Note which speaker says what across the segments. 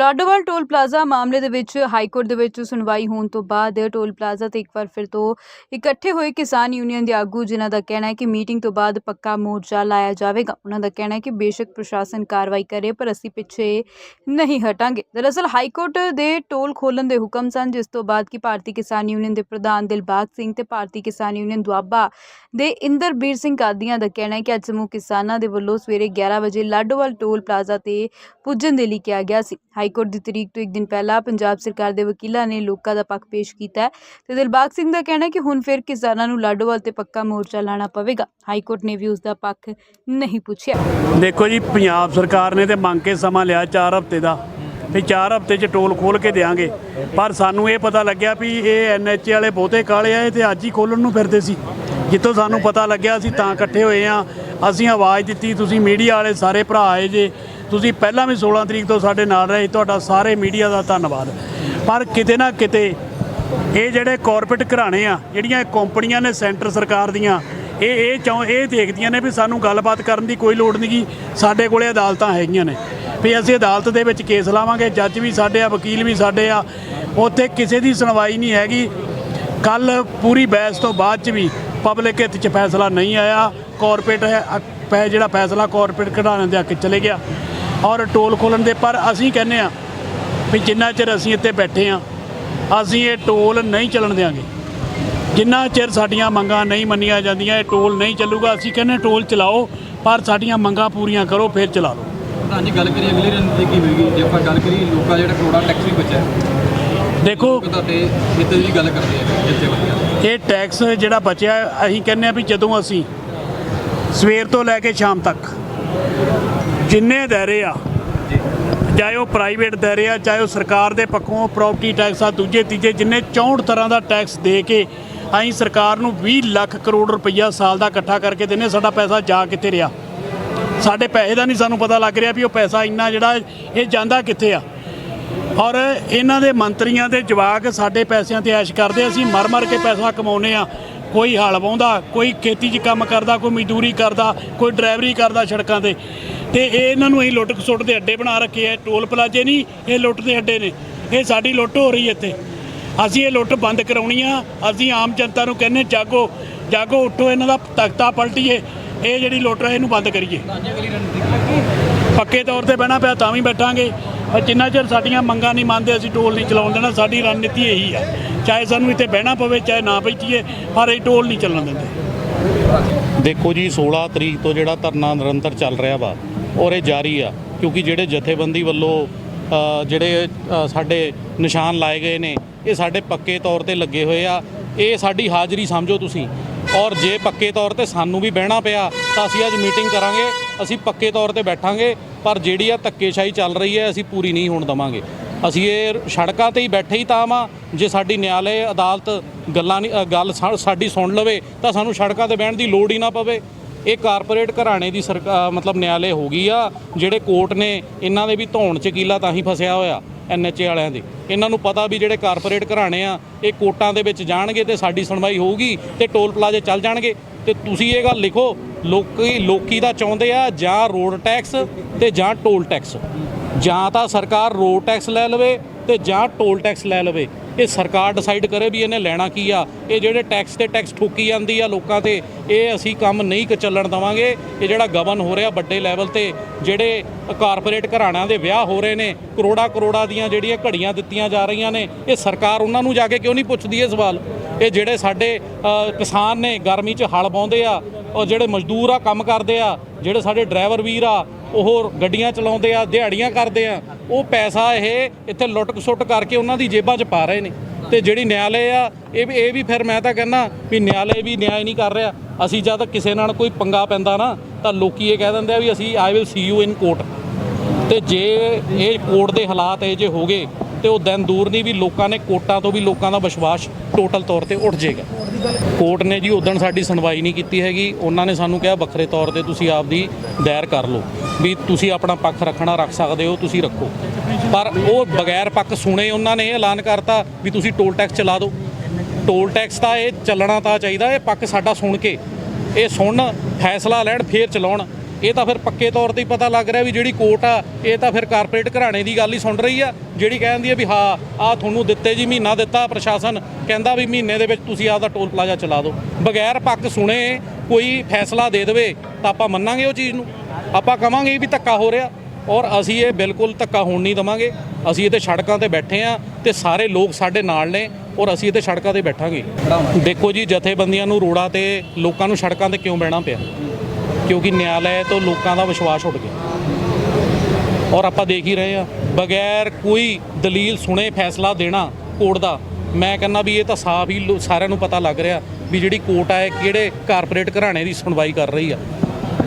Speaker 1: Ladowal toll plaza ਮਾਮਲੇ ਦੇ ਵਿੱਚ ਹਾਈ ਕੋਰਟ ਦੇ ਵਿੱਚ ਸੁਣਵਾਈ ਹੋਣ ਤੋਂ ਬਾਅਦ ਟੋਲ ਪਲਾਜ਼ਾ ਤੇ ਇੱਕ ਵਾਰ ਫਿਰ ਤੋਂ ਇਕੱਠੇ ਹੋਏ ਕਿਸਾਨ ਯੂਨੀਅਨ ਦੇ ਆਗੂ, ਜਿਨ੍ਹਾਂ ਦਾ ਕਹਿਣਾ ਹੈ ਕਿ ਮੀਟਿੰਗ ਤੋਂ ਬਾਅਦ ਪੱਕਾ ਮੋਰਚਾ ਲਾਇਆ ਜਾਵੇਗਾ। ਉਹਨਾਂ ਦਾ ਕਹਿਣਾ ਹੈ ਕਿ ਬੇਸ਼ੱਕ ਪ੍ਰਸ਼ਾਸਨ ਕਾਰਵਾਈ ਕਰੇ, ਪਰ ਅਸੀਂ ਪਿੱਛੇ ਨਹੀਂ ਹਟਾਂਗੇ। ਦਰਅਸਲ ਹਾਈ ਕੋਰਟ ਦੇ ਟੋਲ ਖੋਲਣ ਦੇ ਹੁਕਮ ਸਨ, ਜਿਸ ਤੋਂ ਬਾਅਦ ਕਿ ਭਾਰਤੀ ਕਿਸਾਨ ਯੂਨੀਅਨ ਦੇ ਪ੍ਰਧਾਨ ਦਿਲਬਾਗ ਸਿੰਘ ਤੇ ਭਾਰਤੀ ਕਿਸਾਨ ਯੂਨੀਅਨ ਦੁਆਬਾ ਦੇ ਇੰਦਰਬੀਰ ਸਿੰਘ ਕਾਦੀਆਂ ਦਾ ਕਹਿਣਾ ਹੈ ਕਿ ਅੱਜ ਸਮੂਹ ਕਿਸਾਨਾਂ ਦੇ ਵੱਲੋਂ ਸਵੇਰੇ 11 ਵਜੇ ਲਾਡੋਵਾਲ ਟੋਲ ਪਲਾਜ਼ਾ ਤੇ ਪੁੱਜਣ ਦੇ ਲਈ ਕਿਹਾ ਗਿਆ ਸੀ। ਹਾਈ ਕੋਰਟ ਦੀ ਤਰੀਕ ਤੋਂ ਇੱਕ ਦਿਨ ਪਹਿਲਾਂ ਪੰਜਾਬ ਸਰਕਾਰ ਦੇ ਵਕੀਲਾਂ ਨੇ ਲੋਕਾਂ ਦਾ ਪੱਖ ਪੇਸ਼ ਕੀਤਾ ਤੇ ਦਿਲਬਾਗ ਸਿੰਘ ਦਾ ਕਹਿਣਾ ਹੈ ਕਿ ਹੁਣ ਫਿਰ ਕਿਸਾਨਾਂ ਨੂੰ ਲਾਡੋਵਾਲ ਤੇ ਪੱਕਾ ਮੋਰਚਾ ਲਾਣਾ ਪਵੇਗਾ। ਹਾਈ ਨੇ ਵੀ ਉਸ ਦਾ ਪੱਖ ਨਹੀਂ ਪੁੱਛਿਆ।
Speaker 2: ਦੇਖੋ ਜੀ, ਪੰਜਾਬ ਸਰਕਾਰ ਨੇ ਤੇ ਮੰਗ ਕੇ ਸਮਾਂ ਲਿਆ 4 ਹਫ਼ਤੇ ਦਾ ਵੀ 4 ਹਫ਼ਤੇ 'ਚ ਟੋਲ ਖੋਲ ਕੇ ਦੇਾਂਗੇ ਪਰ ਸਾਨੂੰ ਇਹ ਪਤਾ ਲੱਗਿਆ ਵੀ ਇਹ ਐਨਐਚਏ ਵਾਲੇ ਬਹੁਤੇ ਕਾਲੇ ਆਏ ਤੇ ਅੱਜ ਹੀ ਖੋਲਣ ਨੂੰ ਫਿਰਦੇ ਸੀ। ਜਿੱਥੋਂ ਸਾਨੂੰ ਪਤਾ ਲੱਗਿਆ ਅਸੀਂ ਤਾਂ ਇਕੱਠੇ ਹੋਏ ਆ, ਅਸੀਂ ਆਵਾਜ਼ ਦਿੱਤੀ, ਤੁਸੀਂ ਮੀਡੀਆ ਵਾਲੇ ਸਾਰੇ ਭਰਾ ਆਏ ਜੇ ਤੁਸੀਂ ਪਹਿਲਾਂ ਵੀ 16 ਤਰੀਕ ਤੋਂ ਸਾਡੇ ਨਾਲ ਰਹੇ, ਤੁਹਾਡਾ ਸਾਰੇ ਮੀਡੀਆ ਦਾ ਧੰਨਵਾਦ। ਪਰ ਕਿਤੇ ਨਾ ਕਿਤੇ ਇਹ ਜਿਹੜੇ ਕਾਰਪੋਰੇਟ ਘਰਾਣੇ ਆ, ਜਿਹੜੀਆਂ ਕੰਪਨੀਆਂ ਨੇ ਸੈਂਟਰ ਸਰਕਾਰ ਦੀਆਂ, ਇਹ ਇਹ ਚਾਹ ਇਹ ਦੇਖਦੀਆਂ ਨੇ ਵੀ ਸਾਨੂੰ ਗੱਲਬਾਤ ਕਰਨ ਦੀ ਕੋਈ ਲੋੜ ਨਹੀਂਗੀ ਸਾਡੇ ਕੋਲੇ ਅਦਾਲਤਾਂ ਹੈਗੀਆਂ ਨੇ। ਵੀ ਅਸੀਂ ਅਦਾਲਤ ਦੇ ਵਿੱਚ ਕੇਸ ਲਾਵਾਂਗੇ, ਜੱਜ ਵੀ ਸਾਡੇ ਆ, ਵਕੀਲ ਵੀ ਸਾਡੇ ਆ, ਉੱਥੇ ਕਿਸੇ ਦੀ ਸੁਣਵਾਈ ਨਹੀਂ ਹੈਗੀ। ਕੱਲ ਪੂਰੀ ਬਹਿਸ ਤੋਂ ਬਾਅਦ ਚ ਵੀ ਪਬਲਿਕ ਹਿੱਤ ਚ ਫੈਸਲਾ ਨਹੀਂ ਆਇਆ ਕਾਰਪੋਰੇਟ ਹੈ ਜਿਹੜਾ ਫੈਸਲਾ ਕਾਰਪੋਰੇਟ ਘਰਾਣਿਆਂ ਦੇ ਹੱਕ ਚਲੇ ਗਿਆ। ਔਰ ਟੋਲ ਖੋਲਣ ਦੇ ਪਰ ਅਸੀਂ ਕਹਿੰਦੇ ਆ ਵੀ ਜਿੰਨਾ ਚਿਰ ਅਸੀਂ ਇੱਥੇ ਬੈਠੇ ਆ ਅਸੀਂ ਇਹ ਟੋਲ ਨਹੀਂ ਚੱਲਣ ਦਿਆਂਗੇ। ਜਿੰਨਾ ਚਿਰ ਸਾਡੀਆਂ ਮੰਗਾਂ ਨਹੀਂ ਮੰਨੀਆਂ ਜਾਂਦੀਆਂ ਇਹ ਟੋਲ ਨਹੀਂ ਚੱਲੂਗਾ ਅਸੀਂ ਕਹਿੰਦੇ ਟੋਲ ਚਲਾਓ ਪਰ ਸਾਡੀਆਂ ਮੰਗਾਂ ਪੂਰੀਆਂ ਕਰੋ ਫਿਰ ਚਲਾ ਲਓ।
Speaker 3: ਪ੍ਰਧਾਨ ਜੀ ਗੱਲ ਕਰੀਏ ਅਗਲੀ ਰਣਨੀਤੀ ਕੀ ਹੋਏਗੀ? ਜੇ ਆਪਾਂ ਗੱਲ ਕਰੀਏ ਲੋਕਾਂ ਜਿਹੜਾ ਕਰੋੜਾ ਟੈਕਸ ਵੀ ਬਚਿਆ।
Speaker 2: ਦੇਖੋ
Speaker 3: ਤੁਹਾਡੇ ਹਿੱਤ ਦੀ ਗੱਲ ਕਰਦੇ ਆ ਜਿੱਥੇ ਵਧੀਆ
Speaker 2: ਇਹ ਟੈਕਸ ਜਿਹੜਾ ਬਚਿਆ ਅਸੀਂ ਕਹਿੰਦੇ ਆ ਵੀ ਜਦੋਂ ਅਸੀਂ ਸਵੇਰ ਤੋਂ ਲੈ ਕੇ ਸ਼ਾਮ ਤੱਕ ਜਿੰਨੇ ਦਾਇਰੇ ਆ ਚਾਹੇ ਉਹ ਪ੍ਰਾਈਵੇਟ ਦਾਇਰੇ ਆ ਚਾਹੇ ਉਹ ਸਰਕਾਰ ਦੇ ਪੱਖੋਂ ਪ੍ਰਾਪਰਟੀ ਟੈਕਸ ਆ ਦੂਜੇ ਤੀਜੇ ਜਿੰਨੇ 64 ਤਰ੍ਹਾਂ ਦਾ ਟੈਕਸ ਦੇ ਕੇ ਅਸੀਂ ਸਰਕਾਰ ਨੂੰ 20 ਲੱਖ ਕਰੋੜ ਰੁਪਈਆ ਸਾਲ ਦਾ ਇਕੱਠਾ ਕਰਕੇ ਦਿੰਨੇ ਸਾਡਾ ਪੈਸਾ ਜਾ ਕਿੱਥੇ ਰਿਹਾ? ਸਾਡੇ ਪੈਸੇ ਦਾ ਨਹੀਂ ਸਾਨੂੰ ਪਤਾ ਲੱਗ ਰਿਹਾ ਵੀ ਉਹ ਪੈਸਾ ਇੰਨਾ ਜਿਹੜਾ ਇਹ ਜਾਂਦਾ ਕਿੱਥੇ ਆ। ਔਰ ਇਹਨਾਂ ਦੇ ਮੰਤਰੀਆਂ ਦੇ ਜਵਾਕ ਸਾਡੇ ਪੈਸਿਆਂ ਤੇ ਐਸ਼ ਕਰਦੇ ਅਸੀਂ ਮਰ ਮਰ ਕੇ ਪੈਸਾ ਕਮਾਉਨੇ ਆ ਕੋਈ ਹਲ ਵਾਹੁੰਦਾ ਕੋਈ ਖੇਤੀ 'ਚ ਕੰਮ ਕਰਦਾ ਕੋਈ ਮਜ਼ਦੂਰੀ ਕਰਦਾ ਕੋਈ ਡਰਾਈਵਰੀ ਕਰਦਾ ਸੜਕਾਂ ਤੇ। ਤੇ ਇਹ ਇਹਨਾਂ ਨੂੰ ਅਸੀਂ ਲੁੱਟ ਖਸੁੱਟ ਦੇ ਅੱਡੇ ਬਣਾ ਰੱਖੇ ਆ ਟੋਲ ਪਲਾਜੇ ਨਹੀਂ, ਇਹ ਲੁੱਟ ਦੇ ਅੱਡੇ ਨੇ। ਇਹ ਸਾਡੀ ਲੁੱਟ ਹੋ ਰਹੀ ਇੱਥੇ। ਅਸੀਂ ਇਹ ਲੁੱਟ ਬੰਦ ਕਰਾਉਣੀ ਆ, ਅਸੀਂ ਆਮ ਜਨਤਾ ਨੂੰ ਕਹਿੰਨੇ ਜਾਗੋ ਜਾਗੋ ਉੱਠੋ, ਇਹਨਾਂ ਦਾ ਤਖਤਾ ਪਲਟੀਏ, ਇਹ ਜਿਹੜੀ ਲੁੱਟ ਹੈ ਇਹਨੂੰ ਬੰਦ ਕਰੀਏ। ਪੱਕੇ ਤੌਰ ਤੇ ਬਹਿਣਾ ਪਿਆ, ਤਾਂ ਵੀ ਬੈਠਾਂਗੇ। ਪਰ ਜਿੰਨਾ ਚਿਰ ਸਾਡੀਆਂ ਮੰਗਾਂ ਨਹੀਂ ਮੰਨਦੇ, ਅਸੀਂ ਟੋਲ ਨਹੀਂ ਚਲਾਉਣ ਦੇਣਾ, ਸਾਡੀ ਰਣਨੀਤੀ ਇਹੀ ਆ। ਚਾਹੇ ਸਾਨੂੰ ਇੱਥੇ ਬਹਿਣਾ ਪਵੇ, ਚਾਹੇ ਨਾ ਬੈਠੀਏ, ਪਰ ਇਹ ਟੋਲ ਨਹੀਂ ਚੱਲਣ ਦਿੰਦੇ।
Speaker 4: ਦੇਖੋ ਜੀ 16 ਤਰੀਕ ਤੋਂ ਜਿਹੜਾ ਧਰਨਾ ਨਿਰੰਤਰ ਚੱਲ ਰਿਹਾ ਵਾ, ਔਰ ਇਹ ਜਾਰੀ ਆ, ਕਿਉਂਕਿ ਜਿਹੜੇ ਜਥੇਬੰਦੀ ਵੱਲੋਂ ਜਿਹੜੇ ਸਾਡੇ ਨਿਸ਼ਾਨ ਲਾਏ ਗਏ ਨੇ, ਇਹ ਸਾਡੇ ਪੱਕੇ ਤੌਰ ਤੇ ਲੱਗੇ ਹੋਏ ਆ। ਇਹ ਸਾਡੀ ਹਾਜ਼ਰੀ ਸਮਝੋ ਤੁਸੀਂ, ਔਰ ਜੇ ਪੱਕੇ ਤੌਰ ਤੇ ਸਾਨੂੰ ਵੀ ਬਹਿਣਾ ਪਿਆ, ਤਾਂ ਅਸੀਂ ਅੱਜ ਮੀਟਿੰਗ ਕਰਾਂਗੇ, ਅਸੀਂ ਪੱਕੇ ਤੌਰ ਤੇ ਬੈਠਾਂਗੇ, ਪਰ ਜਿਹੜੀ ਆ ਧੱਕੇਸ਼ਾਹੀ ਚੱਲ ਰਹੀ ਹੈ, ਅਸੀਂ ਪੂਰੀ ਨਹੀਂ ਹੋਣ ਦਵਾਂਗੇ। ਅਸੀਂ ਇਹ ਸੜਕਾਂ ਤੇ ਹੀ ਬੈਠੇ ਹੀ ਤਾਂ ਵਾਂ। ਜੇ ਸਾਡੀ ਨਿਆਲੇ ਅਦਾਲਤ ਗੱਲਾਂ ਨਹੀਂ ਗੱਲ ਸਾ- ਸਾਡੀ ਸੁਣ ਲਵੇ, ਤਾਂ ਸਾਨੂੰ ਸੜਕਾਂ ਤੇ ਬਹਿਣ ਦੀ ਲੋੜ ਹੀ ਨਾ ਪਵੇ। ਇਹ ਕਾਰਪੋਰੇਟ ਘਰਾਣੇ ਦੀ ਸਰਕਾਰ ਮਤਲਬ ਨਿਆਲੇ ਹੋ ਗਈ ਆ, ਜਿਹੜੇ ਕੋਰਟ ਨੇ ਇਹਨਾਂ ਦੇ ਵੀ ਧੌਣ ਚ ਕੀਲਾ ਤਾਂ ਹੀ ਫਸਿਆ ਹੋਇਆ ਐਨਐਚਏ ਵਾਲਿਆਂ ਦੇ। ਇਹਨਾਂ ਨੂੰ ਪਤਾ ਵੀ ਜਿਹੜੇ ਕਾਰਪੋਰੇਟ ਘਰਾਣੇ ਆ, ਇਹ ਕੋਰਟਾਂ ਦੇ ਵਿੱਚ ਜਾਣਗੇ ਤੇ ਸਾਡੀ ਸੁਣਵਾਈ ਹੋਊਗੀ ਤੇ ਟੋਲ ਪਲਾਜ਼ੇ ਚੱਲ ਜਾਣਗੇ। ਤੇ ਤੁਸੀਂ ਇਹ ਗੱਲ ਲਿਖੋ ਲੋਕੀ ਲੋਕੀ ਦਾ ਚਾਹੁੰਦੇ ਆ ਜਾਂ ਰੋਡ ਟੈਕਸ ਤੇ ਜਾਂ ਟੋਲ ਟੈਕਸ ਜਾਂ ਤਾਂ ਸਰਕਾਰ ਰੋਡ ਟੈਕਸ ਲੈ ਲਵੇ ਤੇ ਜਾਂ ਟੋਲ ਟੈਕਸ ਲੈ ਲਵੇ। ਇਹ ਸਰਕਾਰ ਡਿਸਾਈਡ ਕਰੇ ਵੀ ਇਹਨੇ ਲੈਣਾ ਕੀ ਆ। ਇਹ ਜਿਹੜੇ ਟੈਕਸ ਤੇ ਟੈਕਸ ਠੋਕੀ ਜਾਂਦੀ ਆ ਲੋਕਾਂ ਤੇ, ਇਹ ਅਸੀਂ ਕੰਮ ਨਹੀਂ ਕ ਚੱਲਣ ਦਵਾਂਗੇ। ਇਹ ਜਿਹੜਾ ਗਵਨ ਹੋ ਰਿਹਾ ਵੱਡੇ ਲੈਵਲ ਤੇ, ਜਿਹੜੇ ਕਾਰਪੋਰੇਟ ਘਰਾਣਿਆਂ ਦੇ ਵਿਆਹ ਹੋ ਰਹੇ ਨੇ, ਕਰੋੜਾ ਕਰੋੜਾ ਦੀਆਂ ਜਿਹੜੀਆਂ ਘੜੀਆਂ ਦਿੱਤੀਆਂ ਜਾ ਰਹੀਆਂ ਨੇ, ਇਹ ਸਰਕਾਰ ਉਹਨਾਂ ਨੂੰ ਜਾ ਕੇ ਕਿਉਂ ਨਹੀਂ ਪੁੱਛਦੀ ਇਹ ਸਵਾਲ? ਇਹ ਜਿਹੜੇ ਸਾਡੇ ਕਿਸਾਨ ਨੇ ਗਰਮੀ 'ਚ ਹਲ ਬਾਉਂਦੇ ਆ ਔਰ ਜਿਹੜੇ ਮਜ਼ਦੂਰ ਆ, ਕੰਮ ਕਰਦੇ ਆ, ਜਿਹੜੇ ਸਾਡੇ ਡਰਾਈਵਰ ਵੀਰ ਆ, ਉਹ ਗੱਡੀਆਂ ਚਲਾਉਂਦੇ ਆ, ਦਿਹਾੜੀਆਂ ਕਰਦੇ ਆ, ਉਹ ਪੈਸਾ ਇਹ ਇੱਥੇ ਲੁੱਟ ਖਸੁੱਟ ਕਰਕੇ ਉਹਨਾਂ ਦੀ ਜੇਬਾਂ 'ਚ ਪਾ ਰਹੇ ਨੇ। ਤੇ ਜਿਹੜੀ ਨਿਆਲੇ ਆ, ਇਹ ਵੀ ਇਹ ਵੀ ਫਿਰ ਮੈਂ ਤਾਂ ਕਹਿੰਦਾ ਵੀ ਨਿਆਲੇ ਵੀ ਨਿਆਂ ਨਹੀਂ ਕਰ ਰਿਹਾ। ਅਸੀਂ ਜਦ ਕਿਸੇ ਨਾਲ ਕੋਈ ਪੰਗਾ ਪੈਂਦਾ ਨਾ, ਤਾਂ ਲੋਕੀ ਇਹ ਕਹਿ ਦਿੰਦੇ ਆ ਵੀ ਅਸੀਂ I will see you in court ਤੇ ਜੇ ਇਹ ਕੋਰਟ ਦੇ ਹਾਲਾਤ ਇਹ ਜੇ ਹੋ ਗਏ ਤੇ ਉਹ ਦਿਨ ਦੂਰ ਨਹੀਂ ਵੀ ਲੋਕਾਂ ਨੇ ਕੋਟਾਂ ਤੋਂ ਵੀ ਲੋਕਾਂ ਦਾ ਵਿਸ਼ਵਾਸ ਟੋਟਲ ਤੌਰ ਤੇ ਉੱਠ ਜਾਏਗਾ। ਕੋਰਟ ਨੇ ਜੀ ਉਦੋਂ ਸਾਡੀ ਸੁਣਵਾਈ ਨਹੀਂ ਕੀਤੀ ਹੈਗੀ। ਉਹਨਾਂ ਨੇ ਸਾਨੂੰ ਕਿਹਾ ਵੱਖਰੇ ਤੌਰ ਤੇ ਤੁਸੀਂ ਆਪਦੀ ਦਾਇਰ ਕਰ ਲਓ ਵੀ ਤੁਸੀਂ ਆਪਣਾ ਪੱਖ ਰੱਖਣਾ ਰੱਖ ਸਕਦੇ ਹੋ, ਤੁਸੀਂ ਰੱਖੋ। ਪਰ ਉਹ ਬਗੈਰ ਪੱਖ ਸੁਣੇ ਉਹਨਾਂ ਨੇ ਇਹ ਐਲਾਨ ਕਰਤਾ ਵੀ ਤੁਸੀਂ ਟੋਲ ਟੈਕਸ ਚਲਾ ਦਿਓ। ਟੋਲ ਟੈਕਸ ਤਾਂ ਇਹ ਚੱਲਣਾ ਤਾਂ ਚਾਹੀਦਾ, ਇਹ ਪੱਖ ਸਾਡਾ ਸੁਣ ਕੇ। ਇਹ ਸੁਣ, ਫੈਸਲਾ ਲੈਣ, ਫੇਰ ਚਲਾਉਣ। ਇਹ ਤਾਂ ਫਿਰ ਪੱਕੇ ਤੌਰ ਤੇ ਹੀ ਪਤਾ ਲੱਗ ਰਿਹਾ ਵੀ ਜਿਹੜੀ ਕੋਰਟ ਆ, ਇਹ ਤਾਂ ਫਿਰ ਕਾਰਪੋਰੇਟ ਘਰਾਣੇ ਦੀ ਗੱਲ ਹੀ ਸੁਣ ਰਹੀ ਆ, ਜਿਹੜੀ ਕਹਿੰਦੀ ਆ ਵੀ ਹਾਂ ਆ ਤੁਹਾਨੂੰ ਦਿੱਤੇ ਜੀ, ਮਹੀਨਾ ਦਿੱਤਾ ਪ੍ਰਸ਼ਾਸਨ, ਕਹਿੰਦਾ ਵੀ ਮਹੀਨੇ ਦੇ ਵਿੱਚ ਤੁਸੀਂ ਆਪਦਾ ਟੋਲ ਪਲਾਜ਼ਾ ਚਲਾ ਦਿਓ। ਬਗੈਰ ਪੱਕ ਸੁਣੇ ਕੋਈ ਫੈਸਲਾ ਦੇ ਦੇਵੇ, ਤਾਂ ਆਪਾਂ ਮੰਨਾਂਗੇ ਉਹ ਚੀਜ਼ ਨੂੰ। ਆਪਾਂ ਕਵਾਂਗੇ ਵੀ ਧੱਕਾ ਹੋ ਰਿਹਾ, ਔਰ ਅਸੀਂ ਇਹ ਬਿਲਕੁਲ ਧੱਕਾ ਹੋਣ ਨਹੀਂ ਦਵਾਂਗੇ। ਅਸੀਂ ਇਹਦੇ ਸੜਕਾਂ ਤੇ ਬੈਠੇ ਆ ਤੇ ਸਾਰੇ ਲੋਕ ਸਾਡੇ ਨਾਲ ਨੇ, ਔਰ ਅਸੀਂ ਇਹਦੇ ਸੜਕਾਂ ਤੇ ਬੈਠਾਂਗੇ। ਦੇਖੋ ਜੀ, ਜਥੇਬੰਦੀਆਂ ਨੂੰ ਰੋੜਾ ਤੇ ਲੋਕਾਂ ਨੂੰ ਸੜਕਾਂ ਤੇ ਕਿਉਂ ਬਹਿਣਾ ਪਿਆ? ਕਿਉਂਕਿ ਨਿਆਂਲੈ ਤੋਂ ਲੋਕਾਂ ਦਾ ਵਿਸ਼ਵਾਸ ਉੱਡ ਗਿਆ। ਔਰ ਆਪਾਂ ਦੇਖ ਹੀ ਰਹੇ ਆ ਬਗੈਰ ਕੋਈ ਦਲੀਲ ਸੁਣੇ ਫੈਸਲਾ ਦੇਣਾ ਕੋਰਟ ਦਾ, ਮੈਂ ਕਹਿੰਦਾ ਵੀ ਇਹ ਤਾਂ ਸਾਫ਼ ਹੀ ਲੋ- ਸਾਰਿਆਂ ਨੂੰ ਪਤਾ ਲੱਗ ਰਿਹਾ ਵੀ ਜਿਹੜੀ ਕੋਰਟ ਆ ਕਿਹੜੇ ਕਾਰਪੋਰੇਟ ਘਰਾਣੇ ਦੀ ਸੁਣਵਾਈ ਕਰ ਰਹੀ ਆ।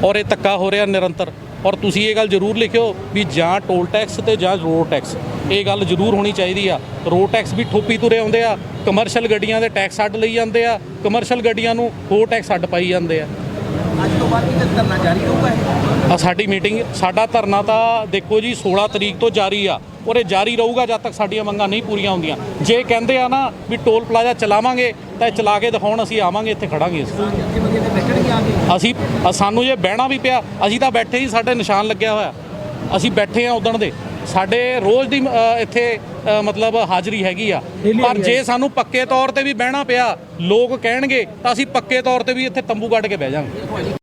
Speaker 4: ਔਰ ਇਹ ਧੱਕਾ ਹੋ ਰਿਹਾ ਨਿਰੰਤਰ। ਔਰ ਤੁਸੀਂ ਇਹ ਗੱਲ ਜ਼ਰੂਰ ਲਿਖਿਓ ਵੀ ਜਾਂ ਟੋਲ ਟੈਕਸ ਤੇ ਜਾਂ ਰੋਡ ਟੈਕਸ। ਇਹ ਗੱਲ ਜ਼ਰੂਰ ਹੋਣੀ ਚਾਹੀਦੀ ਆ। ਰੋਡ ਟੈਕਸ ਵੀ ਠੋਪੀ ਤੁਰੇ ਆਉਂਦੇ ਆ ਕਮਰਸ਼ੀਅਲ ਗੱਡੀਆਂ ਦੇ ਟੈਕਸ ਅੱਡ ਲਈ ਜਾਂਦੇ ਆ ਕਮਰਸ਼ੀਅਲ ਗੱਡੀਆਂ ਨੂੰ ਹੋਰ ਟੈਕਸ ਅੱਡ ਪਾਈ ਜਾਂਦੇ ਆ।
Speaker 3: ਅੱਜ ਤੋਂ ਬਾਅਦ ਵੀ ਧਰਨਾ ਜਾਰੀ ਰਹੂਗਾ ਇਹ?
Speaker 4: ਆ ਸਾਡੀ ਮੀਟਿੰਗ ਸਾਡਾ ਧਰਨਾ ਤਾਂ ਦੇਖੋ ਜੀ 16 ਤਰੀਕ ਤੋਂ ਜਾਰੀ ਆ। ਔਰ ਇਹ ਜਾਰੀ ਰਹੂਗਾ ਜਦ ਤੱਕ ਸਾਡੀਆਂ ਮੰਗਾਂ ਨਹੀਂ ਪੂਰੀਆਂ ਹੁੰਦੀਆਂ। ਜੇ ਕਹਿੰਦੇ ਆ ਨਾ ਵੀ ਟੋਲ ਪਲਾਜ਼ਾ ਚਲਾਵਾਂਗੇ ਤਾਂ ਇਹ ਚਲਾ ਕੇ ਦਿਖਾਉਣ ਅਸੀਂ ਆਵਾਂਗੇ ਇੱਥੇ ਖੜਾਂਗੇ ਅਸੀਂ। ਸਾਨੂੰ ਜੇ ਬਹਿਣਾ ਵੀ ਪਿਆ ਅਸੀਂ ਤਾਂ ਬੈਠੇ ਹੀ ਸਾਡੇ ਨਿਸ਼ਾਨ ਲੱਗਿਆ ਹੋਇਆ। ਅਸੀਂ ਬੈਠੇ ਆ ਉਦਣ ਦੇ। ਸਾਡੇ ਰੋਜ਼ ਦੀ ਇੱਥੇ ਮਤਲਬ ਹਾਜ਼ਰੀ ਹੈਗੀ ਆ। ਪਰ ਜੇ ਸਾਨੂੰ ਪੱਕੇ ਤੌਰ ਤੇ ਵੀ ਬਹਿਣਾ ਪਿਆ ਲੋਕ ਕਹਿਣਗੇ ਤਾਂ ਅਸੀਂ ਪੱਕੇ ਤੌਰ ਤੇ ਵੀ ਇੱਥੇ ਤੰਬੂ ਗੱਡ ਕੇ ਬਹਿ ਜਾਵਾਂਗੇ।